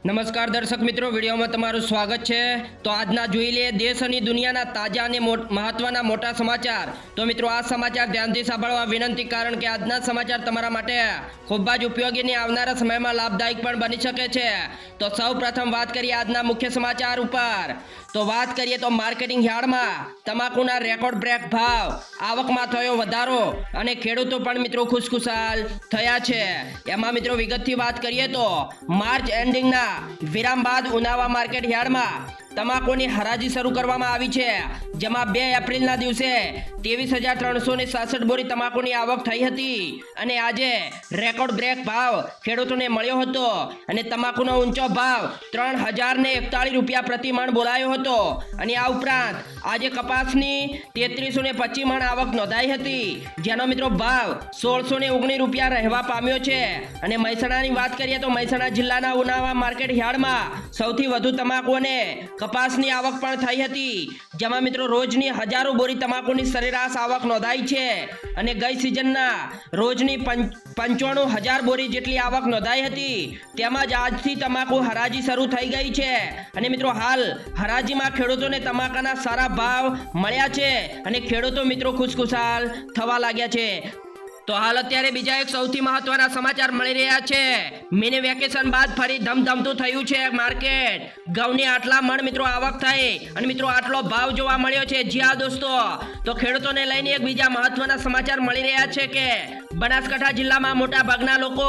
નમસ્કાર દર્શક મિત્રો, વિડીયોમાં તમારું સ્વાગત છે. તો આજના જોઈ લઈએ દેશ અને દુનિયાના તાજા અને મહત્વના મોટા સમાચાર. તો મિત્રો, આ સમાચાર ધ્યાનથી સાંભળવા વિનંતી, કારણ કે આજના સમાચાર તમારા માટે ખૂબ જ ઉપયોગી અને આવનારા સમયમાં લાભદાયક પણ બની શકે છે. તો સૌ વાત કરીએ આજના મુખ્ય સમાચાર ઉપર. તો વાત કરીએ તો માર્કેટિંગ યાર્ડમાં. તમાકુના રેકોર્ડ બ્રેક ભાવ આવકમાં થયો વધારો અને ખેડૂતો પણ મિત્રો ખુશખુશાલ થયા છે. એમાં મિત્રો વિગતથી વાત કરીએ તો માર્ચ એન્ડિંગના વિરામ બાદ ઉનાવા માર્કેટ યાર્ડમાં તમાકુની હરાજી શરૂ કરવામાં આવી છે. જેમાં બે એપ્રિલના દિવસે ત્રેવીસ હજાર ત્રણસો ને સાસઠ બોરી તમાકુની આવક થઈ હતી. અને આજે રેકોર્ડ બ્રેક ભાવ ખેડૂતોને મળ્યો હતો. અને તમાકુનો ઊંચો ભાવ ત્રણ હજાર ને એકતાળીસ રૂપિયા પ્રતિ મણ બોલાયો હતો. અને આ ઉપરાંત આજે કપાસની તેત્રીસો ને પચીસ મણ આવક નોંધાઈ હતી. જેનો મિત્રો ભાવ સોળસો ને ઓગણીસ રૂપિયા રહેવા પામ્યો છે. અને મહેસાણાની વાત કરીએ તો મહેસાણા જિલ્લાના ઉનાવા માર્કેટ યાર્ડમાં સૌથી વધુ તમાકુ અને કપાસની આવક પણ થઈ હતી. જેમાં મિત્રો, રોજની હજારો બોરી તમાકુની સરેરાશ આવક નોંધાઈ છે. અને ગઈ સિઝનના રોજની પંચ- પંચાણું હજાર બોરી જેટલી આવક નોંધાઈ હતી. તેમજ આજથી તમાકુ હરાજી શરૂ થઈ ગઈ છે. અને મિત્રો, હાલ હરાજીમાં ખેડૂતોને તમાકાના સારા ભાવ મળ્યા છે. અને ખેડૂતો મિત્રો ખુશખુશાલ થવા લાગ્યા છે. તો હાલ અત્યારે બીજા એક સૌથી મહત્વના સમાચાર મળી રહ્યા છે. મિની વેકેશન બાદ ફરી ધમધમતું થયું છે માર્કેટ. ઘઉંની આટલા મણ મિત્રો આવક થઈ અને મિત્રો આટલો ભાવ જોવા મળ્યો છે. જી હા દોસ્તો. તો ખેડૂતોને લઈને એક બીજા મહત્વના સમાચાર મળી રહ્યા છે કે બનાસકાંઠા જિલ્લામાં મોટા ભાગના લોકો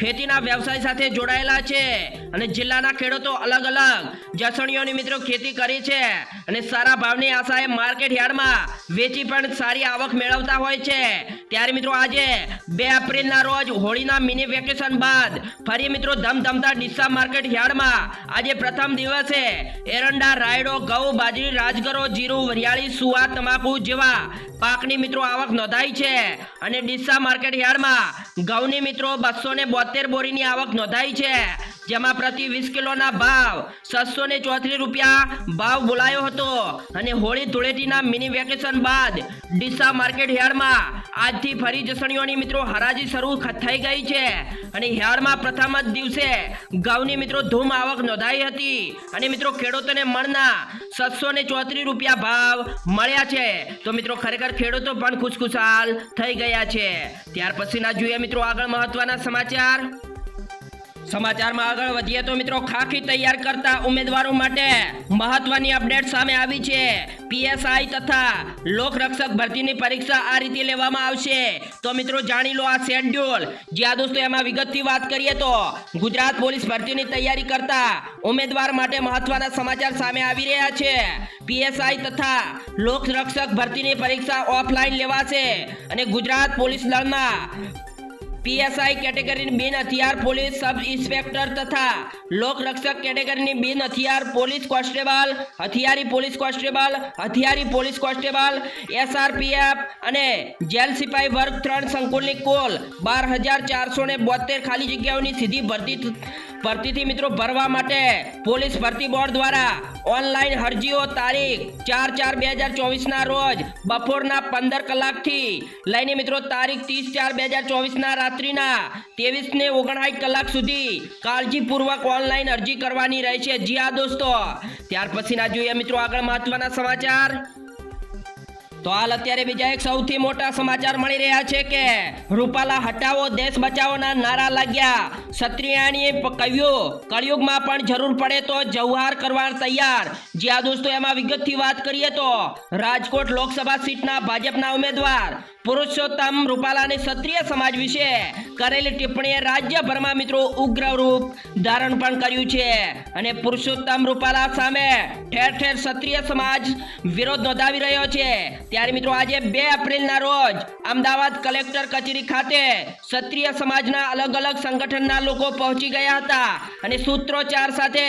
ખેતીના વ્યવસાય સાથે જોડાયેલા છે અને જિલ્લાના ખેડૂતો અલગ અલગ જસણીઓની મિત્રો ખેતી કરી છે અને સારા ભાવની આશાએ માર્કેટ યાર્ડમાં વેચી પણ સારી આવક મેળવતા હોય છે. ત્યારે મિત્રો આજે બે એપ્રિલના રોજ હોળીના મિની વેકેશન બાદ ફરી મિત્રો ધમધમતા ડીસા માર્કેટ યાર્ડમાં. આજે પ્રથમ દિવસે એરંડા, રાયડો, ઘઉં, બાજરી, રાજગરો, જીરું, વરિયાળી, સુવા, તમાકુ જેવા પાકની મિત્રો આવક નોંધાઈ છે. અને ડીસા માર્કેટ યાર્ડમાં ઘઉંની મિત્રો બસો ને બોતેર બોરીની આવક નોંધાઈ છે. જેમાં પ્રતિ વીસ કિલોના ભાવ છસો ને ચોત્રીસ રૂપિયા ભાવ બોલાયો હતો. અને હોળી ધૂળેટીના મિની વેકેશન બાદ ડીસા માર્કેટ યાર્ડમાં આજથી ફરી જસણીઓની મિત્રો હરાજી શરૂ થઈ ગઈ છે. અને હિયાળમાં પ્રથમ જ દિવસે ઘઉંની મિત્રો ધૂમ આવક નોંધાઈ હતી. અને મિત્રો ખેડૂતોને મણના છસો ને ચોત્રીસ રૂપિયા ભાવ મળ્યા છે. તો મિત્રો ખરેખર ખેડૂતો પણ ખુશખુશાલ થઈ ગયા છે. ત્યાર પછીના જોઈએ મિત્રો આગળ મહત્વના સમાચાર. સમાચારમાં આગળ વધીએ તો મિત્રો ખાખી તૈયાર કરતા ઉમેદવારો માટે મહત્વની અપડેટ સામે આવી છે. પીએસઆઈ તથા લોકરક્ષક ભરતીની પરીક્ષા આ રીતે લેવામાં આવશે. તો મિત્રો જાણી લો આ શેડ્યુલ જ્યાં દોસ્તો, એમાં વિગતથી વાત કરીએ તો ગુજરાત પોલીસ ભરતીની તૈયારી કરતા ઉમેદવાર માટે મહત્વના સમાચાર સામે આવી રહ્યા છે. પીએસઆઈ તથા લોકરક્ષક ભરતીની પરીક્ષા ઓફલાઈન લેવાશે અને ગુજરાત પોલીસ દળના પીએસઆઈ કેટેગરીની બિન હથિયાર પોલીસ સબ ઇન્સ્પેક્ટર તથા લોકરક્ષક કેટેગરીની બિન હથિયાર પોલીસ કોન્સ્ટેબલ, હથિયારી પોલીસ કોન્સ્ટેબલ, હથિયારી પોલીસ કોન્સ્ટેબલ એસઆરપીએફ અને જેલ સિપાઈ વર્ગ ત્રણ સંકુલની કુલ બાર હજાર ચારસો ને બોતેર ખાલી જગ્યાઓની સીધી ભરતી ભરતીથી મિત્રો ભરવા માટે પોલીસ ભરતી બોર્ડ દ્વારા ઓનલાઈન અરજીઓ તારીખ ચાર ચાર બે હજાર ચોવીસના રોજ બપોરના પંદર કલાકથી લઈને મિત્રો તારીખ ત્રીસ ચાર બે હજાર ચોવીસના રાત્રિના ત્રેવીસ ને ઓગણસાઠ કલાક સુધી કાળજીપૂર્વક ઓનલાઈન અરજી કરવાની રહેશે. જી હા દોસ્તો. ત્યાર પછીના જોઈએ મિત્રો આગળ મહત્વના સમાચાર. તો હાલ અત્યારે બીજા એક સૌથી મોટા સમાચાર મળી રહ્યા છે કે રૂપાલા હટાવો, દેશ બચાવોના નારા લાગ્યા. સત્રિયાણીએ કહ્યું, કળિયુગમાં પણ જરૂર પડે તો જવહાર કરવા તૈયાર. જ્યાં દોસ્તો, એમાં વિગતથી વાત કરીએ તો રાજકોટ લોકસભા સીટના ભાજપના ઉમેદવાર પુરુષોત્તમ રૂપાલાની ક્ષત્રિય સમાજ વિશે કરેલી ટિપ્પણીએ રાજ્યભરમાં મિત્રો ઉગ્ર રૂપ ધારણ પણ કર્યું છે. અને પુરુષોત્તમ રૂપાલા સામે ઠેર ઠેર ક્ષત્રિય સમાજ વિરોધ નોંધાવી રહ્યો છે. ત્યારે મિત્રો આજે બે એપ્રિલના રોજ અમદાવાદ કલેક્ટર કચેરી ખાતે ક્ષત્રિય સમાજના અલગ અલગ સંગઠનના લોકો પહોંચી ગયા હતા. અને સૂત્રોચ્ચાર સાથે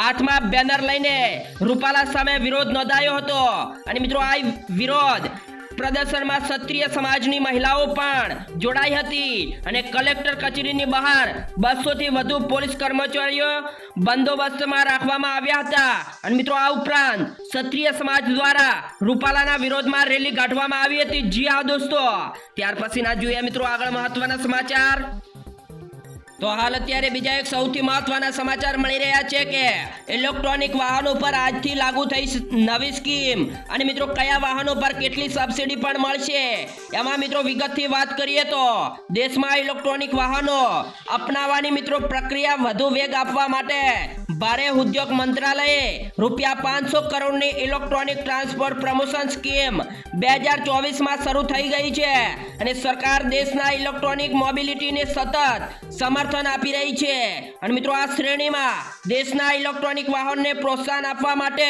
હાથમાં બેનર લઈને રૂપાલા સામે વિરોધ નોંધાયો હતો. અને મિત્રો આ વિરોધ પ્રદર્શનમાં ક્ષત્રિય સમાજની મહિલાઓ પણ જોડાઈ હતી અને કલેક્ટર કચેરીની બહાર બસો થી વધુ પોલીસ કર્મચારીઓ બંદોબસ્તમાં રાખવામાં આવ્યા હતા. અને મિત્રો, આ ઉપરાંત ક્ષત્રિય સમાજ દ્વારા રૂપાલાના વિરોધમાં રેલી કાઢવામાં આવી હતી. જી હા દોસ્તો. ત્યાર પછીના જોઈએ મિત્રો આગળ મહત્વના સમાચાર. તો હાલ અત્યારે બીજા એક સૌથી મહત્વના સમાચાર મળી રહ્યા છે કે ઇલેક્ટ્રોનિક વાહનો પર આજથી લાગુ થઈ નવી સ્કીમ અને મિત્રો, કયા વાહનો પર કેટલી સબસિડી પણ મળશે? એમાં મિત્રો, વિગતથી વાત કરીએ તો દેશમાં ઇલેક્ટ્રોનિક વાહનો અપનાવવાની મિત્રો પ્રક્રિયા વધુ વેગ આપવા માટે ભારે ઉદ્યોગ મંત્રાલયે રૂપિયા પાંચસો કરોડની ઇલેક્ટ્રોનિક ટ્રાન્સપોર્ટ પ્રમોશન સ્કીમ બે હજાર ચોવીસમાં શરૂ થઈ ગઈ છે. અને સરકાર દેશના ઇલેક્ટ્રોનિક મોબિલિટીને સતત સમર્થન આપી રહી છે. અને મિત્રો, આ શ્રેણીમાં દેશના ઇલેક્ટ્રોનિક વાહનને પ્રોત્સાહન આપવા માટે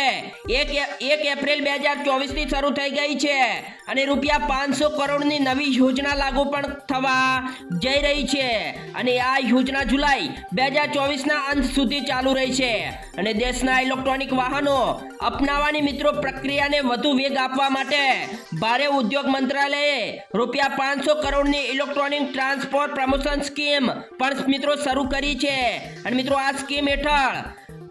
એક એક એપ્રિલ બે હજાર ચોવીસથી શરૂ થઈ ગઈ છે. અને રૂપિયા પાંચસો કરોડની નવી યોજના લાગુ પણ થવા જઈ રહી છે. અને આ યોજના જુલાઈ બે હજાર ચોવીસના અંત સુધી ચાલુ રહી છે. અને દેશના ઇલેક્ટ્રોનિક વાહનો અપનાવવાની મિત્રો પ્રક્રિયાને વધુ વેગ આપવા માટે ભારે ઉદ્યોગ મંત્રાલયે રૂપિયા પાંચસો કરોડની ઇલેક્ટ્રોનિક ટ્રાન્સપોર્ટ પ્રમોશન સ્કીમ પણ મિત્રો શરૂ કરી છે. અને મિત્રો આ સ્કીમ હેઠળ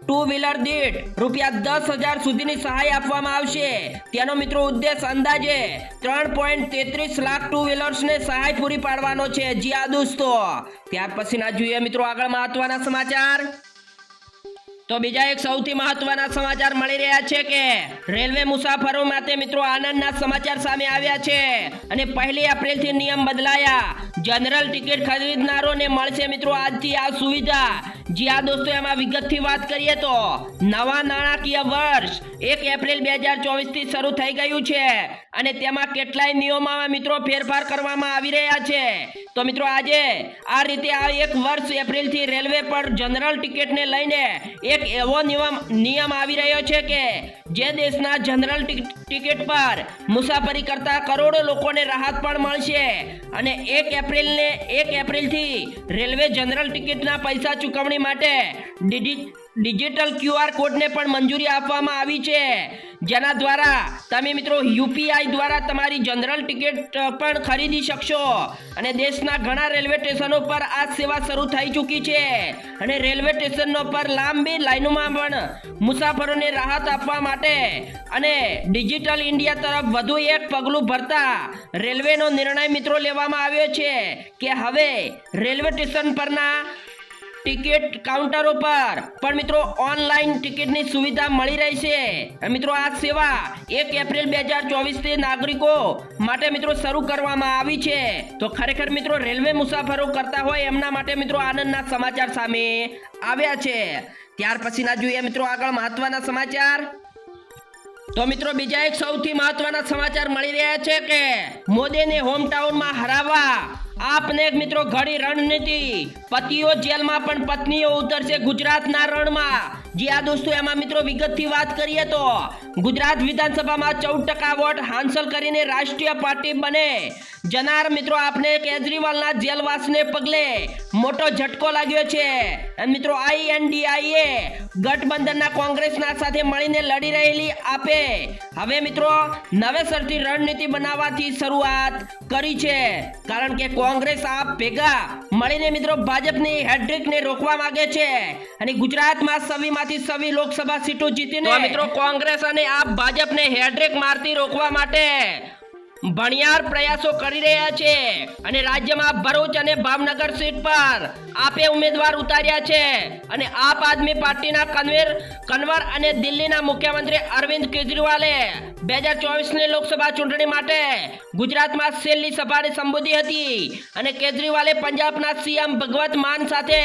ટુ વ્હીલર દીઠ રૂપિયા દસ હજાર સુધીની સહાય આપવામાં આવશે. તેનો મિત્રો ઉદ્દેશ અંદાજે ત્રણ પોઈન્ટ તેત્રીસ લાખ ટુ વ્હીલર્સને સહાય પૂરી પાડવાનો છે. જી આ દોસ્તો, ત્યાર પછીના જોઈએ મિત્રો આગળ મહત્વના સમાચાર. તો બીજા એક સૌથી મહત્વના સમાચાર મળી રહ્યા છે કે રેલવે મુસાફરો માટે મિત્રો આનંદના સમાચાર સામે આવ્યા છે. અને પહેલી એપ્રિલથી નિયમ બદલાયા. જનરલ ટિકિટ ખરીદનારોને મળશે મિત્રો આજથી આ સુવિધા. જી આ દોસ્તો, એમાં વિગતથી વાત કરીએ તો નવા નાણાકીય વર્ષ એક એપ્રિલ બે હજાર ચોવીસથી શરૂ થઈ ગયું છે અને તેમાં કેટલાય નિયમોમાં મિત્રો ફેરફાર કરવામાં આવી રહ્યા છે. તો મિત્રો, આજે આ રીતે આ એક વર્ષ એપ્રિલથી રેલવે પર જનરલ ટિકિટને લઈને એક એવો નિયમ નિયમ આવી રહ્યો છે કે જે દેશના જનરલ ટિક- ટિકિટ પર મુસાફરી કરતા કરોડો લોકોને રાહત પણ મળશે. અને એક એપ્રિલને એક એપ્રિલથી રેલવે જનરલ ટિકિટના પૈસા ચૂકવણી માટે ડિજિ- ડિજિટલ ક્યુઆર કોડને પણ મંજૂરી આપવામાં આવી છે. જેના દ્વારા તમે મિત્રો યુપીઆઈ દ્વારા તમારી જનરલ ટિકિટ પણ ખરીદી શકશો. અને દેશના ઘણા રેલવે સ્ટેશનો પર આ સેવા શરૂ થઈ ચૂકી છે. અને રેલવે સ્ટેશનો પર લાંબી લાઈનોમાં પણ મુસાફરોને રાહત આપવા માટે અને ડિજિટલ ઇન્ડિયા તરફ વધુ એક પગલું ભરતા રેલવેનો નિર્ણય મિત્રો લેવામાં આવ્યો છે કે હવે રેલવે સ્ટેશન પરના ટિકિટ કાઉન્ટરો પર પણ મિત્રો, ઓનલાઈન ટિકિટની સુવિધા મળી રહી છે. મિત્રો, આ સેવા એક એપ્રિલ બે હજાર ચોવીસથી નાગરિકો માટે, મિત્રો, શરૂ કરવામાં આવી છે. તો ખરેખર, મિત્રો, રેલવે મુસાફરો કરતા હોય એમના માટે, મિત્રો, આનંદના સમાચાર સામે આવ્યા છે. ત્યાર પછીના જોઈએ, મિત્રો, આગળ મહત્વના સમાચાર. તો, મિત્રો, બીજા એક સૌથી મહત્વના સમાચાર મળી રહ્યા છે કે મોદીને હોમટાઉનમાં હરાવવા આપને મિત્રો ઘડી રણનીતિ. પતિઓ જેલમાં પણ પત્નીઓ ઉતરશે ગુજરાતના રણમાં. જી આ દોસ્તો, એમાં મિત્રો વિગતથી વાત કરીએ તો ગુજરાત વિધાનસભામાં ચૌદ ટકા વોટ હાંસલ કરીને રાષ્ટ્રીય પાર્ટી બને. જનાર મિત્રો, આપને કેજરીવાલના જેલવાસને પગલે મોટો ઝટકો લાગ્યો છે. અને મિત્રો આઈએનડીઆઈએ ગઠબંધનના કોંગ્રેસના સાથે મળીને લડી રહેલી આપે. હવે મિત્રો, નવેસરથી રણનીતિ બનાવવાથી શરૂઆત કરી છે. કારણ કે કોંગ્રેસ આપ ભેગા મળીને મિત્રો ભાજપની હેડ્રિકને રોકવા માંગે છે અને ગુજરાતમાં સવીમાંથી સવી લોકસભા સીટો જીતીને મિત્રો કોંગ્રેસ અને આપ ભાજપને હેડ્રિક મારતી રોકવા માટે ભણિયાર પ્રયાસો કરી રહ્યા છે અને રાજ્યમાં ભરૂચ અને ભાવનગર સીટ પર આપે ઉમેદવાર ઉતાર્યા છે અને આપ આદમી પાર્ટીના કન્વીર, કન્વર અને દિલ્હીના મુખ્યમંત્રી અરવિંદ કેજરીવાલે બે હજાર ચોવીસની લોકસભા ચૂંટણી માટે ગુજરાતમાં છેલ્લી સભાને સંબોધી હતી અને કેજરીવાલે પંજાબના સીએમ ભગવત માન સાથે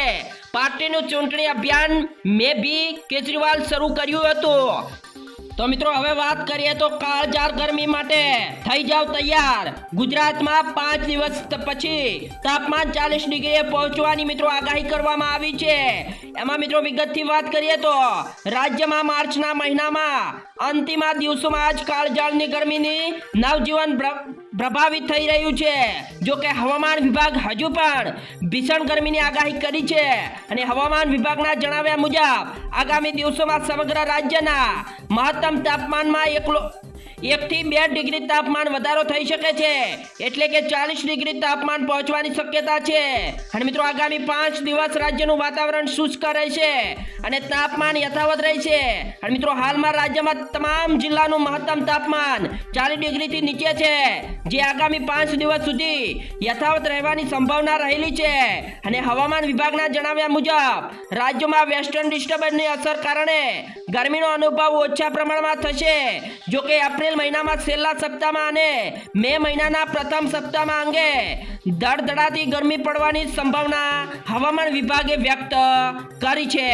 પાર્ટીનું ચૂંટણી અભિયાન મે બી કેજરીવાલ શરૂ કર્યું હતું. તો મિત્રો, હવે વાત કરીએ તો કાળજાર ગરમી માટે. થઈ જાવ તૈયાર. ગુજરાતમાં પાંચ દિવસ પછી તાપમાન ચાલીસ ડિગ્રીએ પહોંચવાની મિત્રો આગાહી કરવામાં આવી છે. એમાં મિત્રો વિગતથી વાત કરીએ તો રાજ્યમાં માર્ચના મહિનામાં અંતિમા દિવસોમાં જ કાળજાળની ગરમીની નવજીવન પ્રભાવિત થઈ રહ્યું છે. જો કે હવામાન વિભાગ હજુ પણ ભીષણ ગરમીની આગાહી કરી છે અને હવામાન વિભાગના જણાવ્યા મુજબ, આગામી દિવસોમાં સમગ્ર રાજ્યના મહત્તમ તાપમાનમાં એકલો એકથી બે ડિગ્રી તાપમાન વધારો થઈ શકે છે. એટલે કે ચાલીસ ડિગ્રી તાપમાન પહોંચવાની શક્યતા છે. અને મિત્રો, આગામી પાંચ દિવસ રાજ્યનું વાતાવરણ શુષ્ક રહેશે અને તાપમાન યથાવત રહેશે. અને મિત્રો, હાલમાં રાજ્યમાં તમામ જિલ્લાનું મહત્તમ તાપમાન ચાલીસ ડિગ્રીથી નીચે છે. જે આગામી પાંચ દિવસ સુધી યથાવત રહેવાની સંભાવના રહેલી છે. અને હવામાન વિભાગના જણાવ્યા મુજબ, રાજ્યમાં વેસ્ટર્ન ડિસ્ટર્બન્સની અસર કારણે ગરમીનો અનુભવ ઓછા પ્રમાણમાં થશે. જો કે એપ્રિલ મહિનામાં છેલ્લા સપ્તાહમાં અને મે મહિનાના પ્રથમ સપ્તાહમાં અંગે ધડધડાતી ગરમી પડવાની સંભાવના હવામાન વિભાગે વ્યક્ત કરી છે.